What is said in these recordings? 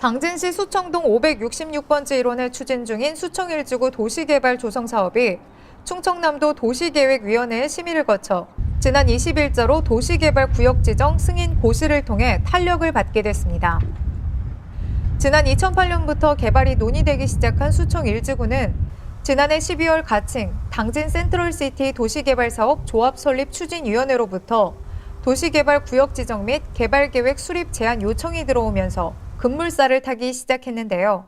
당진시 수청동 566번지 1원에 추진 중인 수청 1지구 도시개발 조성 사업이 충청남도 도시계획위원회의 심의를 거쳐 지난 20일자로 도시개발 구역 지정 승인 고시를 통해 탄력을 받게 됐습니다. 지난 2008년부터 개발이 논의되기 시작한 수청 1지구는 지난해 12월 가칭 당진 센트럴시티 도시개발사업 조합 설립 추진위원회로부터 도시개발 구역 지정 및 개발계획 수립 제안 요청이 들어오면서 급물살을 타기 시작했는데요.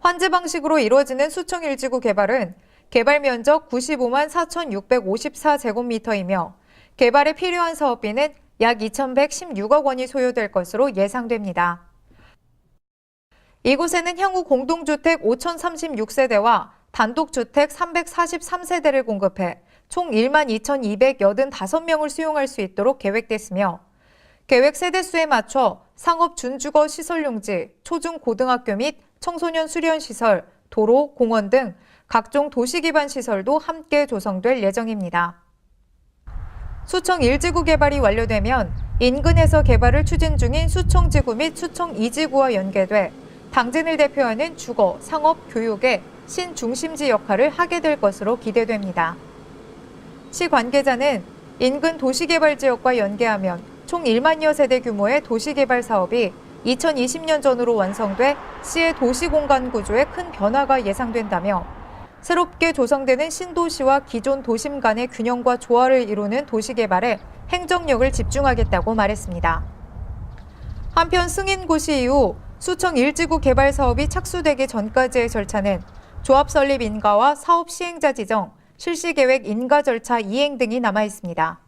환지 방식으로 이루어지는 수청 1지구 개발은 개발 면적 95만 4,654제곱미터이며 개발에 필요한 사업비는 약 2,116억 원이 소요될 것으로 예상됩니다. 이곳에는 향후 공동주택 5,036세대와 단독주택 343세대를 공급해 총 1만 2,285명을 수용할 수 있도록 계획됐으며 계획 세대수에 맞춰 상업 준주거 시설용지, 초중 고등학교 및 청소년 수련 시설, 도로, 공원 등 각종 도시 기반 시설도 함께 조성될 예정입니다. 수청 1지구 개발이 완료되면 인근에서 개발을 추진 중인 수청 지구 및 수청 2지구와 연계돼 당진을 대표하는 주거, 상업, 교육의 신중심지 역할을 하게 될 것으로 기대됩니다. 시 관계자는 인근 도시개발 지역과 연계하면 총 1만여 세대 규모의 도시개발 사업이 2020년 전으로 완성돼 시의 도시공간 구조에 큰 변화가 예상된다며 새롭게 조성되는 신도시와 기존 도심 간의 균형과 조화를 이루는 도시개발에 행정력을 집중하겠다고 말했습니다. 한편 승인 고시 이후 수청 1지구 개발 사업이 착수되기 전까지의 절차는 조합 설립 인가와 사업 시행자 지정, 실시 계획 인가 절차 이행 등이 남아 있습니다.